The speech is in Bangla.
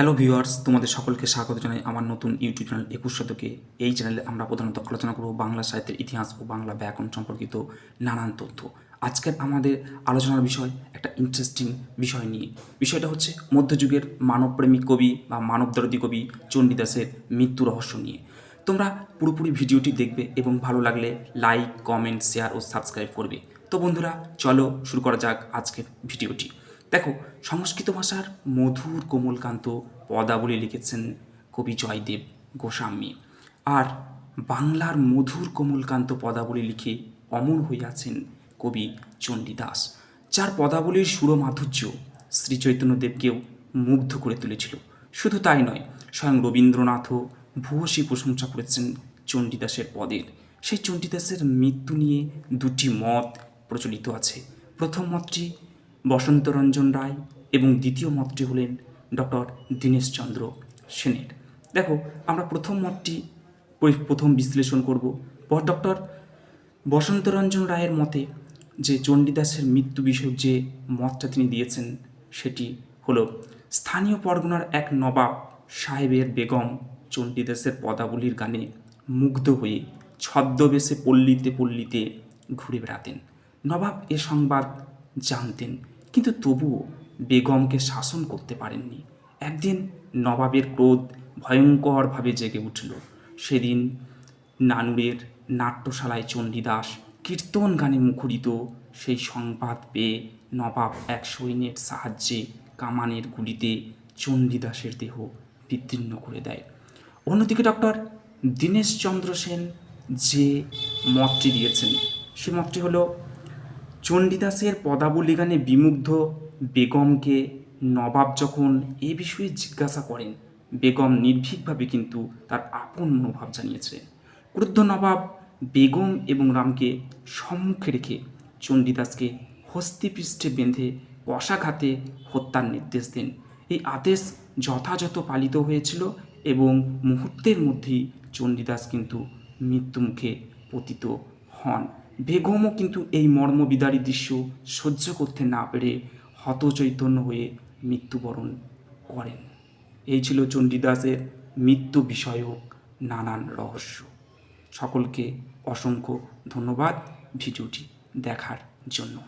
হ্যালো ভিউয়ার্স তোমাদের সকলকে স্বাগত জানাই আমার নতুন ইউটিউব চ্যানেল একুশ শতকে। এই চ্যানেলে আমরা প্রধানত আলোচনা করব বাংলা সাহিত্যের ইতিহাস ও বাংলা ব্যাকরণ সম্পর্কিত নানান তথ্য। আজকের আমাদের আলোচনার বিষয় একটা ইন্টারেস্টিং বিষয় নিয়ে। বিষয়টা হচ্ছে মধ্যযুগের মানবপ্রেমিক কবি বা মানবদরদী কবি চণ্ডীদাসের মৃত্যু রহস্য নিয়ে। তোমরা পুরোপুরি ভিডিওটি দেখবে এবং ভালো লাগলে লাইক কমেন্ট শেয়ার ও সাবস্ক্রাইব করবে। তো বন্ধুরা, চলো শুরু করা যাক আজকের ভিডিওটি। দেখো, সংস্কৃত ভাষার মধুর কোমলকান্ত পদাবলী লিখেছেন কবি জয়দেব গোস্বামী। আর বাংলার মধুর কোমলকান্ত পদাবলী লিখে অমর আছেন কবি চণ্ডীদাস, যার পদাবলীর সুরমাধুর্য শ্রী চৈতন্যদেবকেও মুগ্ধ করে তুলেছিল। শুধু তাই নয়, স্বয়ং রবীন্দ্রনাথও ভূয়সী প্রশংসা করেছেন চণ্ডীদাসের পদের সেই চণ্ডীদাসের মৃত্যু নিয়ে দুটি মত প্রচলিত আছে। প্রথম মতটি বসন্তরঞ্জন রায় এবং দ্বিতীয় মতটি হলেন ডক্টর দীনেশচন্দ্র সেনের। দেখো, আমরা প্রথম মতটি পরি- প্রথম বিশ্লেষণ করব। পর ডক্টর বসন্তরঞ্জন রায়ের মতে যে চণ্ডীদাসের মৃত্যু বিষয়ক যে মতটা তিনি দিয়েছেন সেটি হলো স্থানীয় পরগনার এক নবাব সাহেবের বেগম চণ্ডীদাসের পদাবলীর গানে মুগ্ধ হয়ে ছদ্মবেশে পল্লীতে পল্লীতে ঘুরে বেড়াতেন। নবাব এ সংবাদ জানতেন কিন্তু তবুও বেগমকে শাসন করতে পারেননি। একদিন নবাবের ক্রোধ ভয়ঙ্করভাবে জেগে উঠল। সেদিন নানুরের নাট্যশালায় চণ্ডীদাস কীর্তন গানে মুখরিত সেই সংবাদ পেয়ে নবাব এক সৈন্যের সাহায্যে কামানের গুলিতে চণ্ডীদাসের দেহ বিদীর্ণ করে দেয়। অন্যদিকে ডক্টর দীনেশচন্দ্র সেন যে মতটি দিয়েছেন, সে মতটি হলো চণ্ডীদাসের পদাবলী গানে বিমুগ্ধ বেগমকে নবাব যখন এ বিষয়ে জিজ্ঞাসা করেন, বেগম নির্ভীকভাবে কিন্তু তার আপন মনোভাব জানিয়েছিলেন ক্রুদ্ধ নবাব বেগম এবং রামকে সম্মুখে রেখে চণ্ডীদাসকে হস্তিপৃষ্ঠে বেঁধে কষাঘাতে হত্যার নির্দেশ দেন। এই আদেশ যথাযথ পালিত হয়েছিল এবং মুহূর্তের মধ্যেই চণ্ডীদাস কিন্তু মৃত্যুমুখে পতিত হন। বেগমও কিন্তু এই মর্মবিদারী দৃশ্য সহ্য করতে না পেরে হতচৈতন্য হয়ে মৃত্যুবরণ করেন। এই ছিল চণ্ডীদাসের মৃত্যু বিষয়ক নানান রহস্য। সকলকে অসংখ্য ধন্যবাদ ভিডিওটি দেখার জন্য।